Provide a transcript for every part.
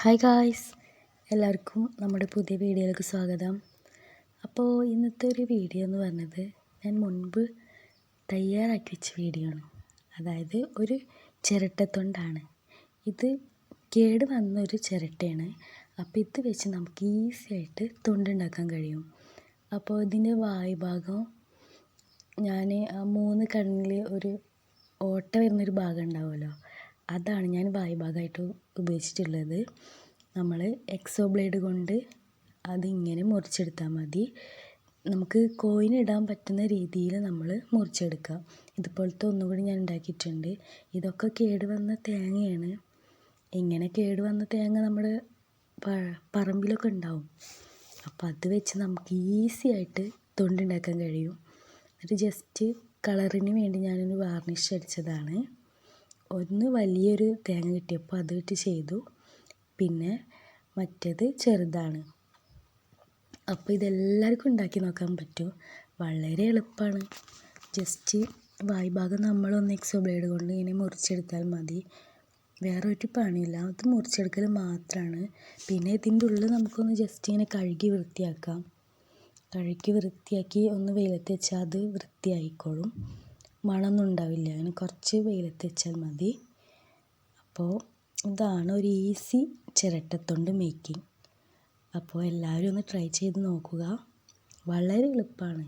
Hi guys എല്ലാവർക്കും നമ്മുടെ പുതിയ വീഡിയോയിലേക്ക് സ്വാഗതം. അപ്പോൾ ഇന്നത്തെ ഒരു വീഡിയോ എന്ന് പറഞ്ഞത് ഞാൻ മുൻപ് തയ്യാറാക്കി വെച്ച വീഡിയോ ആണ്. അതായത് ഒരു ചിരട്ടത്തൊണ്ടാണ്. ഇത് കേട് വന്ന ഒരു ചിരട്ടയാണ്. അപ്പോൾ ഇത് വെച്ച് നമുക്ക് ഈസി ആയിട്ട് തൊണ്ടുണ്ടാക്കാൻ കഴിയും. അപ്പോൾ ഇതിന്റെ വായുഭാഗം ഞാൻ മൂന്ന് കണ്ണിൽ ഒരു ഓട്ട വരുന്നൊരു ഭാഗം ഉണ്ടാവുമല്ലോ. അതാണ് ഞാൻ വായ് ഭാഗമായിട്ട് ഉപയോഗിച്ചിട്ടുള്ളത്. നമ്മൾ എക്സോ ബ്ലേഡ് കൊണ്ട് അതിങ്ങനെ മുറിച്ചെടുത്താൽ മതി. നമുക്ക് കോയിൻ ഇടാൻ പറ്റുന്ന രീതിയിൽ നമ്മൾ മുറിച്ചെടുക്കുക. ഇതുപോലത്തെ ഒന്നുകൂടി ഞാൻ ഉണ്ടാക്കിയിട്ടുണ്ട്. ഇതൊക്കെ കേടുവന്ന തേങ്ങയാണ്. ഇങ്ങനെ കേടുവന്ന തേങ്ങ നമ്മുടെ പറമ്പിലൊക്കെ ഉണ്ടാവും. അപ്പോൾ അത് വെച്ച് നമുക്ക് ഈസി ആയിട്ട് തൊണ്ടുണ്ടാക്കാൻ കഴിയും. എന്നിട്ട് ജസ്റ്റ് കളറിന് വേണ്ടി ഞാനൊരു വാർണിഷ് അടിച്ചതാണ്. ഒന്ന് വലിയൊരു തേങ്ങ കിട്ടിയപ്പോൾ അത് ഇട്ട് ചെയ്തു. പിന്നെ മറ്റേത് ചെറുതാണ്. അപ്പോൾ ഇതെല്ലാവർക്കും ഉണ്ടാക്കി നോക്കാൻ പറ്റും. വളരെ എളുപ്പമാണ്. ജസ്റ്റ് വായ് ഭാഗം നമ്മളൊന്ന് എക്സോ ബ്ലേഡ് കൊണ്ട് ഇങ്ങനെ മുറിച്ചെടുത്താൽ മതി. വേറെ ഒരു പണിയില്ല. അത് മുറിച്ചെടുക്കൽ മാത്രമാണ് പിന്നെ ഇതിന്റെ ഉള്ളിൽ നമുക്കൊന്ന് ജസ്റ്റ് ഇങ്ങനെ കഴുകി വൃത്തിയാക്കാം. കഴുകി വൃത്തിയാക്കി ഒന്ന് വെയിലത്ത് വെച്ചാൽ അത് വൃത്തിയായിക്കോളും. മണമൊന്നും ഉണ്ടാവില്ല അങ്ങനെ കുറച്ച് വെയിലത്ത് വെച്ചാൽ മതി. അപ്പോൾ ഇതാണ് ഒരു ഈസി ചിരട്ടത്തൊണ്ട് മേക്കിംഗ് അപ്പോൾ എല്ലാവരും ഒന്ന് ട്രൈ ചെയ്ത് നോക്കുക. വളരെ എളുപ്പമാണ്.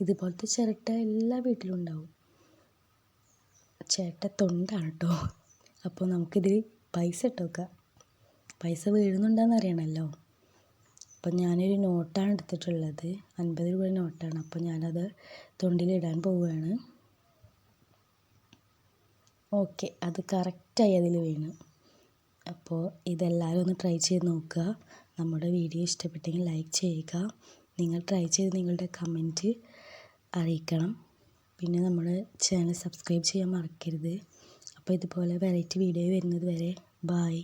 ഇതുപോലത്തെ ചിരട്ട എല്ലാ വീട്ടിലും ഉണ്ടാവും. ചിരട്ടത്തൊണ്ടാണ് കേട്ടോ. അപ്പോൾ നമുക്കിതിൽ പൈസ ഇട്ട് വെക്കാം. പൈസ വീഴുന്നുണ്ടോയെന്ന് അറിയണമല്ലോ. അപ്പം ഞാനൊരു നോട്ടാണ് എടുത്തിട്ടുള്ളത്. അൻപത് രൂപ നോട്ടാണ്. അപ്പോൾ ഞാനത് തൊണ്ടിലിടാൻ പോവുകയാണ്. ഓക്കെ അത് കറക്റ്റായി അതിൽ വീണു. അപ്പോൾ ഇതെല്ലാവരും ഒന്ന് ട്രൈ ചെയ്ത് നോക്കുക. നമ്മുടെ വീഡിയോ ഇഷ്ടപ്പെട്ടെങ്കിൽ ലൈക്ക് ചെയ്യുക. നിങ്ങൾ ട്രൈ ചെയ്ത് നിങ്ങളുടെ കമന്റ് അറിയിക്കണം. പിന്നെ നമ്മുടെ ചാനൽ സബ്സ്ക്രൈബ് ചെയ്യാൻ മറക്കരുത്. അപ്പോൾ ഇതുപോലെ വെറൈറ്റി വീഡിയോ വരുന്നത് വരെ ബായ്